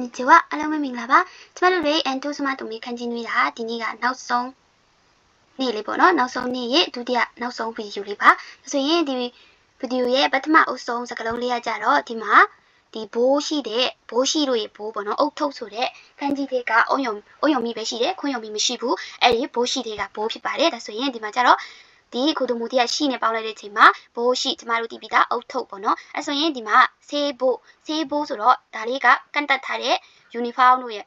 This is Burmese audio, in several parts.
န်ဒီချဝအလုံးမင်္ဂလာပါကျမတို့တွေအန်တိုစမတူမီခန်းချင်းတွေဟာဒီနေ့ကနောက်ဆုံးနေ့လေးပေါ့နော်နောက်ဆုံးနေ့ရဲ့ဒုတိယနောက်ဆုံးဗီဒီယိုလေးပါဆိုရင်ဒီဗီဒီယိုရဲ့ပထမအုပ်ဆုံးစကားလုံးလေးကကြတော့ဒီမှာဒီဘိုးရှိတဲ့ဘိုးရှိလို့ရေဘိုးပေါ့နော်အုတ်ထုတ်ဆိုတဲ့ခန်းကြီးတွေကအုံယုံအုံယုံမီပဲရှိတယ်ခွင့်ယုံမီမရှိဘူးအဲ့ဒီဘိုးရှိတွေကဘိုးဖြစ်ပါတယ်ဒါဆိုရင်ဒီမှာကြတော့ ဒီခုတမူတရရှိနေပေါင်းလိုက်တဲ့ချိန်မှာဘိုးရှိကျမတို့တည်ပြီးသားအုတ်ထုတ်ပေါ့နော်အဲဆိုရင်ဒီမှာဆေးဘိုးဆေးဘိုးဆိုတော့ဒါလေးကကန့်တက်ထားတဲ့ uniform တို့ရဲ့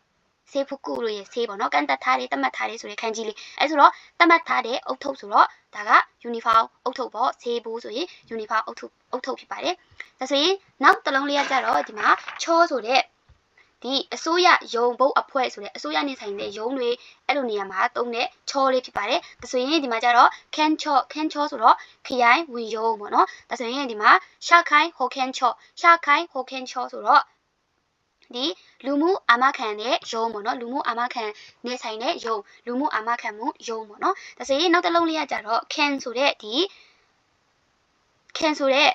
ဆေးဖုကုတို့ရဲ့ဆေးပေါ့နော်ကန့်တက်ထားတဲ့တတ်မှတ်ထားတဲ့ဆိုတဲ့ခန်းကြီးလေးအဲဆိုတော့တတ်မှတ်ထားတဲ့အုတ်ထုတ်ဆိုတော့ဒါက uniform အုတ်ထုတ်ပေါ့ဆေးဘိုးဆိုရင် uniform အုတ်ထုတ်အုတ်ထုတ်ဖြစ်ပါတယ်ဒါဆိုရင်နောက်တစ်လုံးလေးကကြတော့ဒီမှာချောဆိုတဲ့ ဒီအစိုးရယုံဘုတ်အဖွဲ့ဆိုတဲ့အစိုးရနေဆိုင်တဲ့ယုံတွေအဲ့လိုနေရာမှာတုံးတဲ့ချောလေးဖြစ်ပါတယ်။ဒါဆိုရင်ဒီမှာကျတော့ can ချော can ချောဆိုတော့ခရိုင်ဝင်ယုံပေါ့နော်။ဒါဆိုရင်ဒီမှာရှာခိုင်ဟို can ချောရှာခိုင်ဟို can ချောဆိုတော့ဒီလူမှုအာမခံတဲ့ယုံပေါ့နော်လူမှုအာမခံနေဆိုင်တဲ့ယုံလူမှုအာမခံမှုယုံပေါ့နော်ဒါဆိုရင်နောက်တစ်လုံးလေးကကြတော့ can ဆိုတဲ့ဒီ can ဆိုတဲ့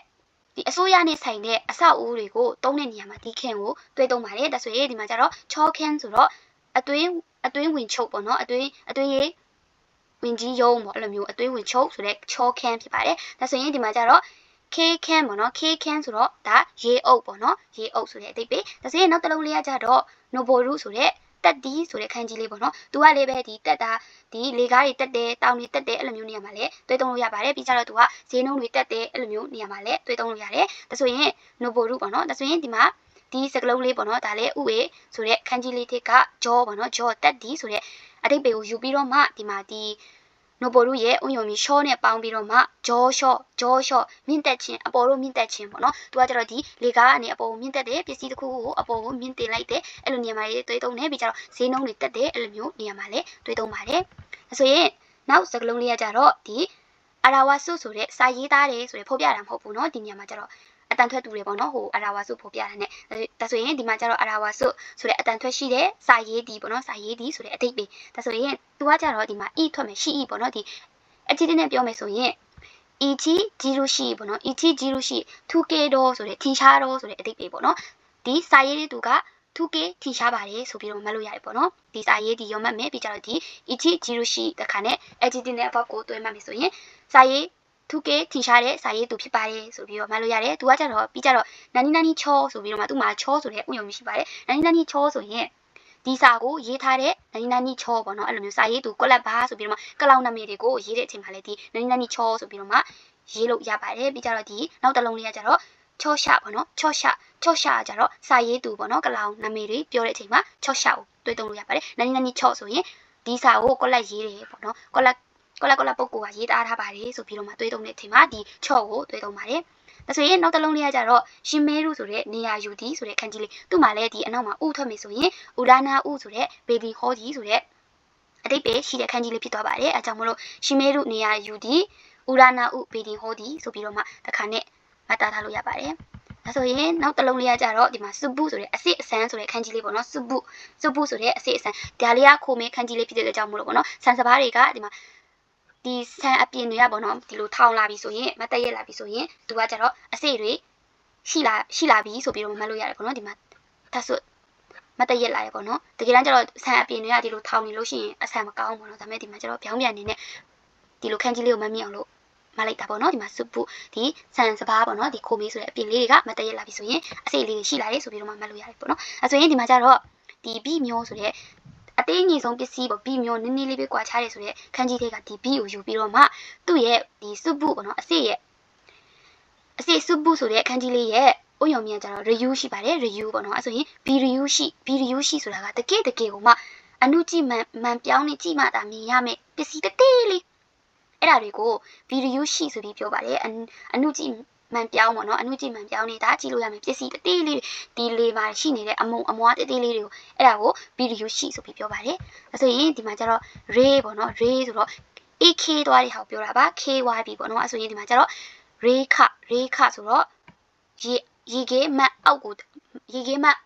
ဒီအစိုးရနဲ့ဆိုင်တဲ့အဆောက်အဦတွေကိုတုံးတဲ့နေရာမှာဒီ can ကိုတွဲသုံးပါတယ်ဒါဆိုရင်ဒီမှာကျတော့ချော can ဆိုတော့အတွင်းအတွင်းဝင်ချုပ်ပေါ့နော်အတွင်းအတွင်းရေးဝင်ကြီးယုံပေါ့အဲ့လိုမျိုးအတွင်းဝင်ချုပ်ဆိုတဲ့ချော can ဖြစ်ပါတယ်ဒါဆိုရင်ဒီမှာကျတော့ K can ပေါ့နော် K can ဆိုတော့ဒါရေအုပ်ပေါ့နော်ရေအုပ်ဆိုတဲ့အဓိပ္ပာယ်ဒါဆိုရင်နောက်တစ်လုံးလေးကကြတော့ Noboru ဆိုတဲ့ တက်ဒီဆိုတဲ့ခန်းကြီးလေးပေါ့နော်။ तू ကလည်းပဲဒီတက်တာဒီလေကားတွေတက်တယ်တောင်တွေတက်တယ်အဲ့လိုမျိုးနေရာမှာလည်းတွဲသုံးလို့ရပါတယ်။ပြီးကြတော့ तू ကဈေးနှုန်းတွေတက်တယ်အဲ့လိုမျိုးနေရာမှာလည်းတွဲသုံးလို့ရတယ်။ဒါဆိုရင် Noboru ပေါ့နော်။ဒါဆိုရင်ဒီမှာဒီစကလုံးလေးပေါ့နော်ဒါလည်းဥဝေဆိုတဲ့ခန်းကြီးလေးတစ်ကဂျောပေါ့နော်ဂျောတက်ဒီဆိုတဲ့အဓိပ္ပာယ်ကိုယူပြီးတော့မှဒီမှာဒီ နိုပိုရုရဲ့ဥယုံမီရှော့နဲ့ပေါင်းပြီးတော့မှဂျောရှော့ဂျောရှော့မြင့်တက်ခြင်းအပေါ်တို့မြင့်တက်ခြင်းပေါ့နော်သူကကျတော့ဒီလေကားကနေအပေါ်ကိုမြင့်တက်တဲ့ပစ္စည်းတစ်ခုကိုအပေါ်ကိုမြင့်တင်လိုက်တဲ့အဲ့လိုနေရာမှာတွေးသုံးနေပြီးကြတော့ဈေးနှုန်းတွေတက်တဲ့အဲ့လိုမျိုးနေရာမှာလည်းတွေးသုံးပါတယ်ဒါဆိုရင်နောက်စကလုံးလေးကကြတော့ဒီအရာဝါဆုဆိုတဲ့စာရေးသားတယ်ဆိုတဲ့ဖော်ပြတာမဟုတ်ဘူးเนาะဒီနေရာမှာကျတော့ အတန်ထွက်တူတယ်ပေါ့နော်ဟိုအရာဝါစုဖော်ပြတာ ਨੇ ဒါဆိုရင်ဒီမှာကျတော့အရာဝါစုဆိုတဲ့အတန်ထွက်ရှိတဲ့စာရေးဒီပေါ့နော်စာရေးဒီဆိုတဲ့အတိတ်ပဲဒါဆိုရင်သူကကျတော့ဒီမှာ e ထွက်မယ်ရှိ e ပေါ့နော်ဒီအကြည့်တဲ့နဲ့ပြောမယ်ဆိုရင် e ကြီးဂျီရုရှိပေါ့နော် e ကြီးဂျီရုရှိ 2 k တော့ဆိုတဲ့ထင်ရှားတော့ဆိုတဲ့အတိတ်ပဲပေါ့နော်ဒီစာရေးလေးသူက 2k ထင်ရှားပါတယ်ဆိုပြီးတော့မှတ်လို့ရတယ်ပေါ့နော်ဒီစာရေးဒီရောမှတ်မယ်ပြီးကြတော့ဒီ e ကြီးဂျီရုရှိတခါနဲ့ adjective နဲ့ verb ကိုတွဲမှတ်မယ်ဆိုရင်စာရေး 2k ထင်ရှားတဲ့စာရေးသူဖြစ်ပါတယ်ဆိုပြီးတော့မှတ်လို့ရတယ်သူကကြတော့ပြီးကြတော့နာနီနာနီချောဆိုပြီးတော့မှသူ့မှာချောဆိုတဲ့ဥယျာဉ်မရှိပါတယ်နာနီနာနီချောဆိုရင်ဒီစာကိုရေးထားတဲ့နနီနာနီချောပေါ့နော်အဲ့လိုမျိုးစာရေးသူကွက်လက်ပါဆိုပြီးတော့မှကလောင်နာမည်တွေကိုရေးတဲ့အချိန်မှာလည်းဒီနနီနာနီချောဆိုပြီးတော့မှရေးလို့ရပါတယ်ပြီးကြတော့ဒီနောက်တစ်လုံးလေးကကြတော့ချောရှာပေါ့နော်ချောရှာချောရှာကြတော့စာရေးသူပေါ့နော်ကလောင်နာမည်တွေပြောတဲ့အချိန်မှာချောရှာကိုတွေ့သုံးလို့ရပါတယ်နနီနာနီချောဆိုရင်ဒီစာကိုကွက်လက်ရေးတယ်ပေါ့နော်ကွက်လက် ကွက်လက်ကွက်လက်ပုဂ္ဂိုလ်ကရေးသားထားပါတယ်ဆိုပြီးတော့မှတွေ့သုံးတဲ့အချိန်မှာဒီချော့ကိုတွေ့သုံးပါတယ်ဒါဆိုရင်နောက်တစ်လုံးလေးကကြတော့ရှင်မဲရုဆိုတဲ့နေရာယူသည်ဆိုတဲ့ခန်းကြီးလေးသူ့မှာလည်းဒီအနောက်မှာဥထွက်မယ်ဆိုရင်ဥဒါနာဥဆိုတဲ့ဘေဘီဟောဒီဆိုတဲ့အတိတ်ပဲရှိတဲ့ခန်းကြီးလေးဖြစ်သွားပါတယ်အဲကြောင့်မလို့ရှင်မဲရုနေရာယူသည်ဥဒါနာဥဘေဒီဟောဒီဆိုပြီးတော့မှတခါနဲ့မတားထားလို့ရပါတယ်ဒါဆိုရင်နောက်တစ်လုံးလေးကကြတော့ဒီမှာစုပုဆိုတဲ့အစစ်အဆန်းဆိုတဲ့ခန်းကြီးလေးပေါ့နော်စုပုစုပုဆိုတဲ့အစစ်အဆန်းဒါလေးကခိုမဲခန်းကြီးလေးဖြစ်တဲ့ကြောင့်မလို့ပေါ့နော်ဆန်စပါးတွေကဒီမှာ ဒီဆန်အပြင်တွေကပေါ့နော်ဒီလိုထောင်လာပြီဆိုရင်မတက်ရက်လာပြီဆိုရင်သူကကြတော့အစိတွေရှိလာရှိလာပြီဆိုပြီးတော့မှတ်လို့ရတယ်ပေါ့နော်ဒီမှာသတ်ဆွမတက်ရက်လာရပေါ့နော်တကယ်တမ်းကျတော့ဆန်အပြင်တွေကဒီလိုထောင်နေလို့ရှိရင်အဆန်မကောင်းဘူးပေါ့နော်ဒါပေမဲ့ဒီမှာကျတော့ပြောင်းပြန်နေနဲ့ဒီလိုခန်းကြီးလေးကိုမမြင်အောင်လို့မလိုက်တာပေါ့နော်ဒီမှာစုပုဒီဆန်စပါးပေါ့နော်ဒီခိုးမေးဆိုတဲ့အပြင်လေးတွေကမတရက်လာပြီဆိုရင်အစိလေးတွေရှိလာတယ်ဆိုပြီးတော့မှမှတ်လို့ရတယ်ပေါ့နော်အဲဆိုရင်ဒီမှာကျတော့ဒီဘိမျိုးဆိုတဲ့အ သေးငယ်ဆုံးပစ္စည်းပေါ့ဘီမျိုးနည်းနည်းလေးပဲကွာခြားတယ်ဆိုတဲ့ခန်းကြီးတွေကဒီဘီကိုယူပြီးတော့မှသူ့ရဲ့ဒီစုပုပေါ့နော်အစစ်ရဲ့အစစ်စုပုဆိုတဲ့ခန်းကြီးလေးရဲ့ဥယျာဉ်မြန်ကြတော့ review ရှိပါတယ် review ပေါ့နော်အဲဆိုရင် B review ရှိ B review ရှိဆိုတာကတကယ်တကယ်ကိုမှအနုကြည့်မှန်မှန်ပြောင်းနေကြည့်မှသာမြင်ရမယ်ပစ္စည်းတသေးလေးအဲ့ဒါတွေကို B review ရှိဆိုပြီးပြောပါတယ်အနုကြည့် မှန်ပြောင်းပေါ့နော်အနုကြည့်မှန်ပြောင်းနေတာကြည့်လို့ရမယ်ပစ္စည်းတသေးလေးဒီလေးမှာရှိနေတဲ့အမုံအမွားတသေးလေးတွေကိုအဲ့ဒါကိုဗီဒီယိုရှိဆိုပြီးပြောပါတယ်အဲဆိုရင်ဒီမှာကျတော့ ray ပေါ့နော် ray ဆိုတော့ AK သွားတဲ့ဟာကိုပြောတာပါ KYB ပေါ့နော်အဲဆိုရင်ဒီမှာကျတော့ ray ခ ray ခဆိုတော့ရေရေခဲမတ်အောက်ကိုရေခဲမတ်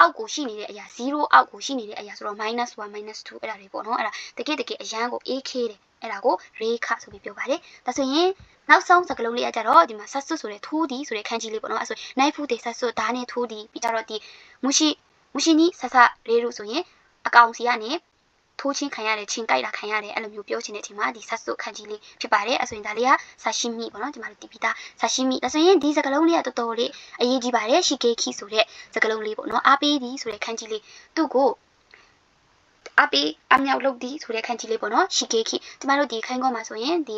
အောက်ကိုရှိနေတဲ့အရာ0အောက်ကိုရှိနေတဲ့အရာဆိုတော့ -1 -2 အဲ့ဒါတွေပေါ့နော်အဲ့ဒါတကယ်တကယ်အရန်ကို AK တယ်အဲ့ဒါကို ray ခဆိုပြီးပြောပါတယ်ဒါဆိုရင် နောက်ဆုံးစကလုံးလေးကကြတော့ဒီမှာဆတ်ဆွဆိုတဲ့ထိုးဒီဆိုတဲ့ခန်းကြီးလေးပေါ့နော်အဲဆိုနိုင်ဖူးတဲ့ဆတ်ဆွဓာတ်နဲ့ထိုးဒီပြီးကြတော့ဒီမရှိမူရှင်နီဆဆလေးတို့ဆိုရင်အကောင်စီကနေထိုးချင်းခံရတယ်ချင်းကြိုက်တာခံရတယ်အဲ့လိုမျိုးပြောချင်တဲ့အချိန်မှာဒီဆက်စုခန့်ကြီးလေးဖြစ်ပါတယ်အဲ့ဆိုရင်ဒါလေးကဆာရှိမီပေါ့နော်ဒီမှာတီပီတာဆာရှိမီဒါဆိုရင်ဒီစကလုံးလေးကတော်တော်လေးအရေးကြီးပါတယ်ရှီကေခီဆိုတဲ့စကလုံးလေးပေါ့နော်အားပေးသည်ဆိုတဲ့ခန့်ကြီးလေးသူ့ကိုအပေးအမြောက်လုပ်သည်ဆိုတဲ့ခန့်ကြီးလေးပေါ့နော်ရှီကေခီကျမတို့ဒီခိုင်းကောမှာဆိုရင်ဒီ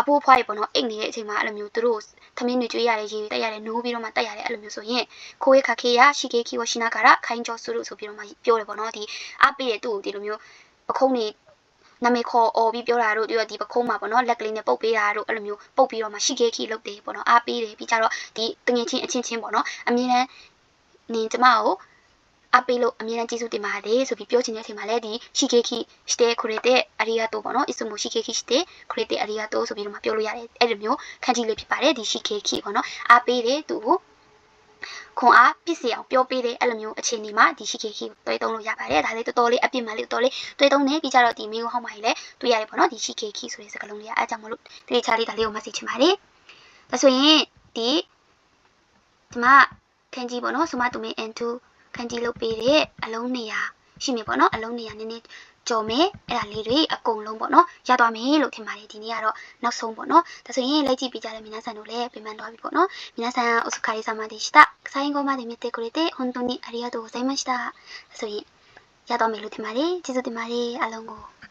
အဖိုးဖွားရေပေါ့နော်အိတ်နေတဲ့အချိန်မှာအဲ့လိုမျိုးသူတို့သမင်းတွေကျွေးရတယ်ရေတက်ရတယ်နိုးပြီးတော့မှတက်ရတယ်အဲ့လိုမျိုးဆိုရင်ခိုးရခခေရရှီကေခီဝရှိနာကာရခိုင်းကျော်စုလို့ဆိုပြီးတော့မှပြောတယ်ပေါ့နော်ဒီအပေးရဲ့သူ့ကိုဒီလိုမျိုးပခုံးနေနာမည်ခေါ်អော်ပြီးပြောတာတို့ပြီးတော့ဒီပခုံးမှာပေါ့နော်လက်ကလေးနဲ့ပုတ်ပေးတာတို့အဲ့လိုမျိုးပုတ်ပြီးတော့မှရှီကေခီလုပ်တယ်ပေါ့နော်အားပေးတယ်ပြီးကြတော့ဒီတငယ်ချင်းအချင်းချင်းပေါ့နော်အမြင်တမ်းနင်ကျမကို အားပေးလို့အမြဲတမ်းကျေးဇူးတင်ပါတယ်ဆိုပြီးပြောချင်တဲ့အချိန်မှာလည်းဒီ shikeki shite kurete arigato ပေါ့နော် isumu shikeki shite kurete arigato ဆိုပြီးတော့မှပြောလို့ရတယ်အဲ့လိုမျိုးခန်းကြီးလေးဖြစ်ပါတယ်ဒီ shikeki ပေါ့နော်အားပေးတယ်သူ့ကိုခွန်အားပြည့်စင်အောင်ပြောပေးတဲ့အဲ့လိုမျိုးအခြေအနေမှာဒီ shikeki ကိုတွေးသုံးလို့ရပါတယ်ဒါလေးတော်တော်လေးအပြစ်မှန်လေးတော်တော်လေးတွေးသုံးနေပြီးကြတော့ဒီမေကိုဟောင်းပါရင်လည်းတွေ့ရတယ်ပေါ့နော်ဒီ shikeki ဆိုတဲ့စကားလုံးလေးကအားကြောင့်မလို့တိတိကျကျလေးဒါလေးကိုမသိချင်ပါတယ်ဒါဆိုရင်ဒီဒီမှာခန်းကြီးပေါ့နော်ဆမတူမင်း and to ခန်းကြီးလုပ်ပေးတဲ့အလုံးနေရာရှိနေပေါ့နော်အလုံးနေရာနည်းနည်းကြော်မယ်အဲ့ဒါလေးတွေအကုန်လုံးပေါ့နော်ရသွားမယ်လို့ထင်ပါတယ်ဒီနေ့ကတော့နောက်ဆုံးပေါ့နော်ဒါဆိုရင်လိုက်ကြည့်ပြကြတဲ့皆さんတို့လည်းပြန်မှန်သွားပြီပေါ့နော်皆さんお疲れ様でした最後まで見てくれて本当にありがとうございましたဒါဆိုရင်ရတော့မယ်လို့ထင်ပါတယ်ကျေးဇူးတင်ပါတယ်အားလုံးကို